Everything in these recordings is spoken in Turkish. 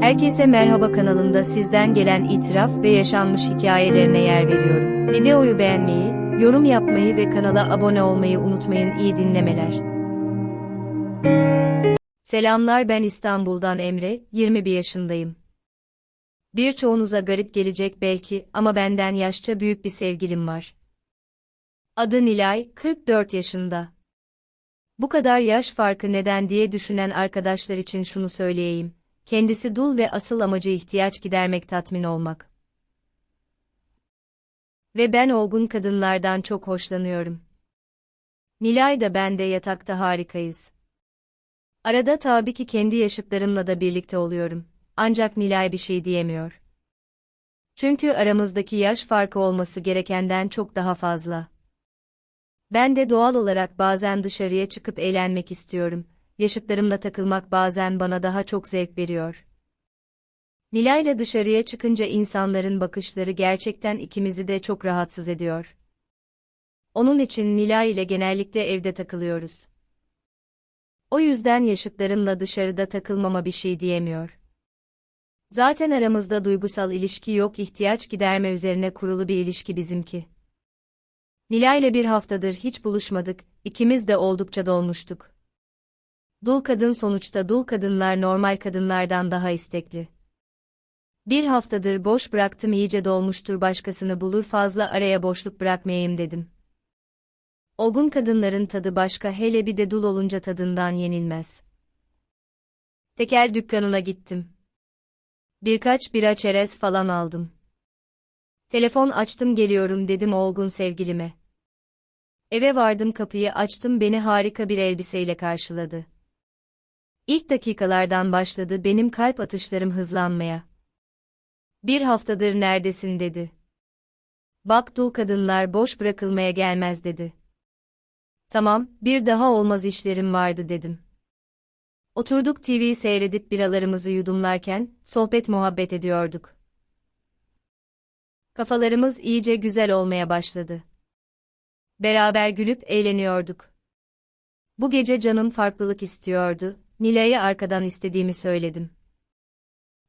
Herkese merhaba kanalımda sizden gelen itiraf ve yaşanmış hikayelerine yer veriyorum. Videoyu beğenmeyi, yorum yapmayı ve kanala abone olmayı unutmayın iyi dinlemeler. Selamlar ben İstanbul'dan Emre, 21 yaşındayım. Birçoğunuza garip gelecek belki ama benden yaşça büyük bir sevgilim var. Adı Nilay, 44 yaşında. Bu kadar yaş farkı neden diye düşünen arkadaşlar için şunu söyleyeyim. Kendisi dul ve asıl amacı ihtiyaç gidermek tatmin olmak. Ve ben olgun kadınlardan çok hoşlanıyorum. Nilay da ben de yatakta harikayız. Arada tabii ki kendi yaşıtlarımla da birlikte oluyorum. Ancak Nilay bir şey diyemiyor. Çünkü aramızdaki yaş farkı olması gerekenden çok daha fazla. Ben de doğal olarak bazen dışarıya çıkıp eğlenmek istiyorum. Yaşıtlarımla takılmak bazen bana daha çok zevk veriyor. Nilay'la dışarıya çıkınca insanların bakışları gerçekten ikimizi de çok rahatsız ediyor. Onun için Nilay ile genellikle evde takılıyoruz. O yüzden yaşıtlarımla dışarıda takılmama bir şey diyemiyor. Zaten aramızda duygusal ilişki yok ihtiyaç giderme üzerine kurulu bir ilişki bizimki. Nilay'la bir haftadır hiç buluşmadık, ikimiz de oldukça dolmuştuk. Dul kadın sonuçta dul kadınlar normal kadınlardan daha istekli. Bir haftadır boş bıraktım iyice dolmuştur başkasını bulur fazla araya boşluk bırakmayayım dedim. Olgun kadınların tadı başka hele bir de dul olunca tadından yenilmez. Tekel dükkanına gittim. Birkaç bira çerez falan aldım. Telefon açtım geliyorum dedim olgun sevgilime. Eve vardım kapıyı açtım beni harika bir elbiseyle karşıladı. İlk dakikalardan başladı benim kalp atışlarım hızlanmaya. Bir haftadır neredesin dedi. Bak dul kadınlar boş bırakılmaya gelmez dedi. Tamam, bir daha olmaz işlerim vardı dedim. Oturduk TV seyredip biralarımızı yudumlarken, sohbet muhabbet ediyorduk. Kafalarımız iyice güzel olmaya başladı. Beraber gülüp eğleniyorduk. Bu gece canım farklılık istiyordu, Nilay'ı arkadan istediğimi söyledim.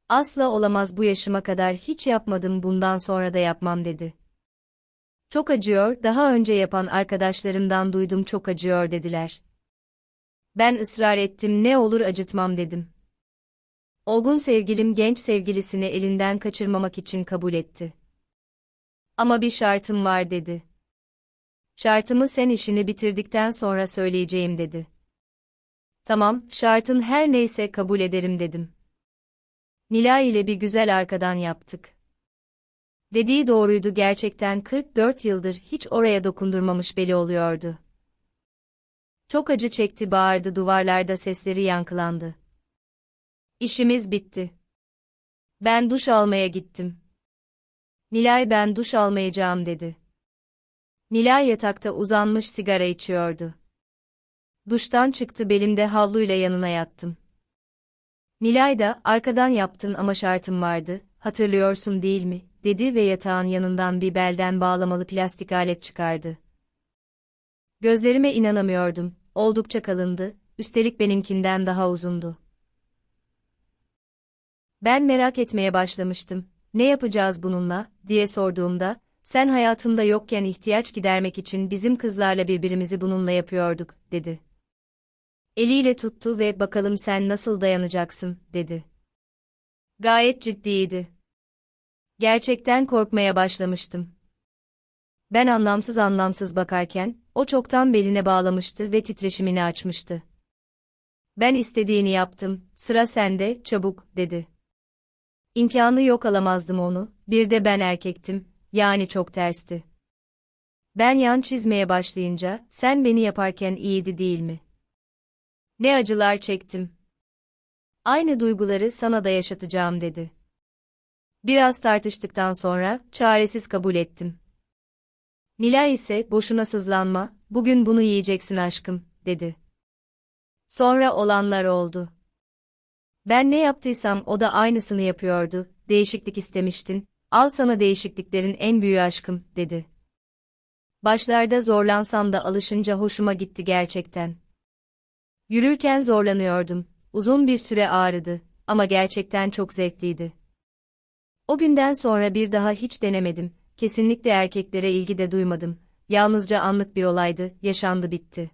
Asla olamaz bu yaşıma kadar hiç yapmadım bundan sonra da yapmam dedi. Çok acıyor, daha önce yapan arkadaşlarımdan duydum çok acıyor dediler. Ben ısrar ettim ne olur acıtmam dedim. Olgun sevgilim genç sevgilisini elinden kaçırmamak için kabul etti. Ama bir şartım var dedi. Şartımı sen işini bitirdikten sonra söyleyeceğim dedi. Tamam, şartın her neyse kabul ederim dedim. Nilay ile bir güzel arkadan yaptık. Dediği doğruydu gerçekten 44 yıldır hiç oraya dokundurmamış beli oluyordu. Çok acı çekti bağırdı duvarlarda sesleri yankılandı. İşimiz bitti. Ben duş almaya gittim. Nilay ben duş almayacağım dedi. Nilay yatakta uzanmış sigara içiyordu. Duştan çıktı belimde havluyla yanına yattım. Nilay da, arkadan yaptın ama şartım vardı, hatırlıyorsun değil mi, dedi ve yatağın yanından bir belden bağlamalı plastik alet çıkardı. Gözlerime inanamıyordum, oldukça kalındı, üstelik benimkinden daha uzundu. Ben merak etmeye başlamıştım, ne yapacağız bununla, diye sorduğumda, sen hayatımda yokken ihtiyaç gidermek için bizim kızlarla birbirimizi bununla yapıyorduk, dedi. Eliyle tuttu ve bakalım sen nasıl dayanacaksın, dedi. Gayet ciddiydi. Gerçekten korkmaya başlamıştım. Ben anlamsız anlamsız bakarken, o çoktan beline bağlamıştı ve titreşimini açmıştı. Ben istediğini yaptım, sıra sende, çabuk, dedi. İmkanı yok alamazdım onu, bir de ben erkektim, yani çok tersti. Ben yan çizmeye başlayınca, sen beni yaparken iyiydi değil mi? Ne acılar çektim. Aynı duyguları sana da yaşatacağım dedi. Biraz tartıştıktan sonra, çaresiz kabul ettim. Nilay ise, boşuna sızlanma, bugün bunu yiyeceksin aşkım, dedi. Sonra olanlar oldu. Ben ne yaptıysam o da aynısını yapıyordu, değişiklik istemiştin, al sana değişikliklerin en büyüğü aşkım, dedi. Başlarda zorlansam da alışınca hoşuma gitti gerçekten. Yürürken zorlanıyordum, uzun bir süre ağrıdı, ama gerçekten çok zevkliydi. O günden sonra bir daha hiç denemedim, kesinlikle erkeklere ilgi de duymadım, yalnızca anlık bir olaydı, yaşandı bitti.